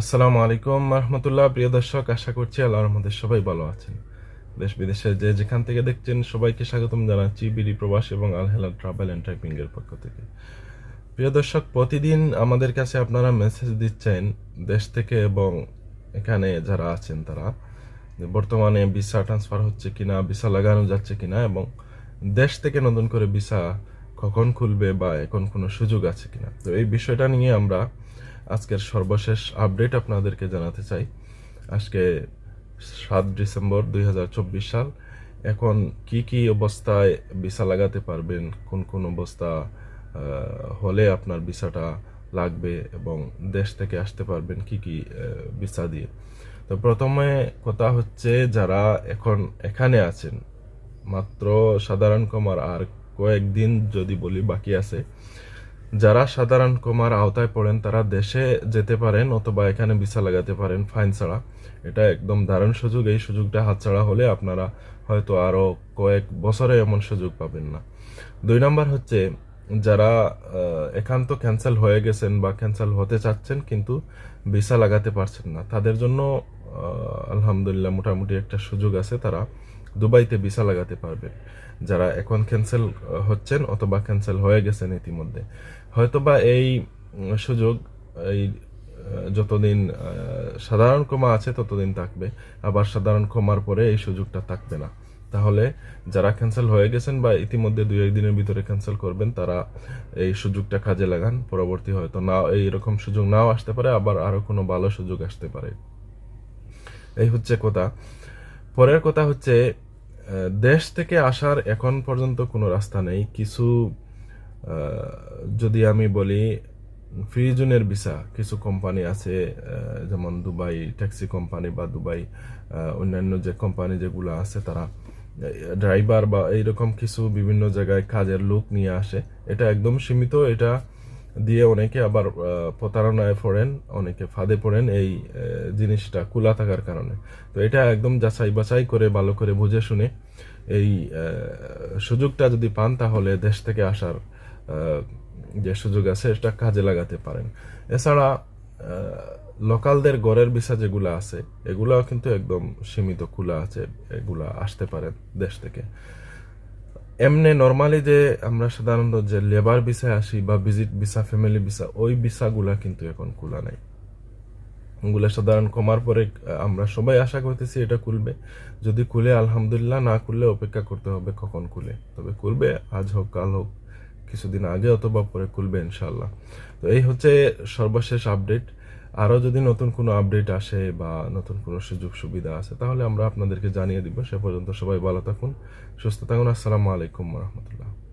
আসসালামু আলাইকুম রহমতুল্লাহ। প্রিয় দর্শক, আশা করছি আল্লাহর রহমতে সবাই ভালো আছেন। দেশ বিদেশে যে যেখান থেকে দেখছেন, সবাইকে স্বাগতম জানাচ্ছি বিডি প্রবাস এবং আলহেলা ট্রাভেল অ্যান্ড টাইপিং এর পক্ষ থেকে। প্রিয় দর্শক, প্রতিদিন আমাদের কাছে আপনারা মেসেজ দিচ্ছেন দেশ থেকে এবং এখানে যারা আছেন তারা বর্তমানে ভিসা ট্রান্সফার হচ্ছে কিনা ভিসা লাগানো যাচ্ছে কিনা এবং দেশ থেকে নতুন করে ভিসা কখন খুলবে বা এখন কোনো সুযোগ আছে কিনা। তো এই বিষয়টা নিয়ে আমরা আজকের সর্বশেষ আপডেট আপনাদেরকে জানাতে চাই। আজকে সাত ডিসেম্বর দুই হাজার চব্বিশ সাল। এখন কি কি অবস্থায় ভিসা লাগাতে পারবেন? কোন কোন অবস্থা হলে আপনার ভিসাটা লাগবে এবং দেশ থেকে আসতে পারবেন কি কি ভিসা দিয়ে। তো প্রথমে কথা হচ্ছে যারা এখন এখানে আছেন, মাত্র সাধারণ কমার আর কয়েকদিন যদি বলি বাকি আছে যারা সাধারণ কমার আওতায় পড়েন তারা দেশে যেতে পারেন অথবা এখানে ভিসা লাগাতে পারেন ফাইন ছাড়া। এটা একদম দারুণ সুযোগ। এই সুযোগটা হাতছাড়া হলে আপনারা হয়তো আরও কয়েক বছরে এমন সুযোগ পাবেন না। দুই নম্বর হচ্ছে যারা আহ, একান্ত ক্যান্সেল হয়ে গেছেন বা ক্যান্সেল হতে চাচ্ছেন কিন্তু ভিসা লাগাতে পারছেন না তাদের জন্য আলহামদুলিল্লাহ মোটামুটি একটা সুযোগ আছে তারা দুবাইতে ভিসা লাগাতে পারবেন যারা এখন ক্যান্সেল হচ্ছেন অথবা ক্যান্সেল হয়ে গেছেন ইতিমধ্যে। হয়তোবা এই সুযোগ, এই যতদিন সাধারণ কমা আছে ততদিন থাকবে। আবার সাধারণ ক্ষমার পরে এই সুযোগটা থাকবে না। তাহলে যারা ক্যান্সেল হয়ে গেছেন বা ইতিমধ্যে দুই একদিনের ভিতরে ক্যান্সেল করবেন, তারা এই সুযোগটা কাজে লাগান। পরবর্তী হয়তো না এইরকম সুযোগ নাও আসতে পারে, আবার আরও কোনো ভালো সুযোগ আসতে পারে। এই হচ্ছে কথা। পরের কথা হচ্ছে দেশ থেকে আসার এখন পর্যন্ত কোনো রাস্তা নেই। কিছু যদি আমি বলি ফ্রি জোনের ভিসা, কিছু কোম্পানি আছে যেমন দুবাই ট্যাক্সি কোম্পানি বা দুবাই অন্যান্য যে কোম্পানি যেগুলো আছে, তারা ড্রাইভার বা এইরকম কিছু বিভিন্ন জায়গায় কাজের লোক নিয়ে আসে। এটা একদম সীমিত, এটা দিয়ে অনেকে আবার প্রতারণায় পড়েন, অনেকে ফাঁদে পড়েন এই জিনিসটা কুলা থাকার কারণে। তো এটা একদম যাচাই বাছাই করে, ভালো করে বুঝে শুনে এই সুযোগটা যদি পান তাহলে দেশ থেকে আসার যে সুযোগ আছে এটা কাজে লাগাতে পারেন। এছাড়া লোকালদের গড়ের ভিসা যেগুলো আছে, এগুলাও কিন্তু একদম সীমিত খোলা আছে, এগুলা আসতে পারেন দেশ থেকে। এমনি নর্মালি যে আমরা সাধারণত যে লেবার ভিসায় আসি বা ভিজিট ভিসা ফ্যামিলি ভিসা ওই ভিসাগুলা কিন্তু এখন খোলা নাই। ওগুলো সাধারণ কমার পরে আমরা সবাই আশা করতেছি এটা খুলবে। যদি খুলে, আলহামদুলিল্লাহ, না খুললে অপেক্ষা করতে হবে কখন খুলে। তবে খুলবে, আজ হোক, কাল হোক, কিছুদিন আগে অথবা পরে খুলবে ইনশাল্লাহ তো এই হচ্ছে সর্বশেষ আপডেট আরও যদি নতুন কোনো আপডেট আসে বা নতুন কোনো সুযোগ সুবিধা আছে, তাহলে আমরা আপনাদেরকে জানিয়ে দিব। সে পর্যন্ত সবাই ভালো থাকুন, সুস্থ থাকুন। আসসালামু আলাইকুম রহমতুল্লাহ।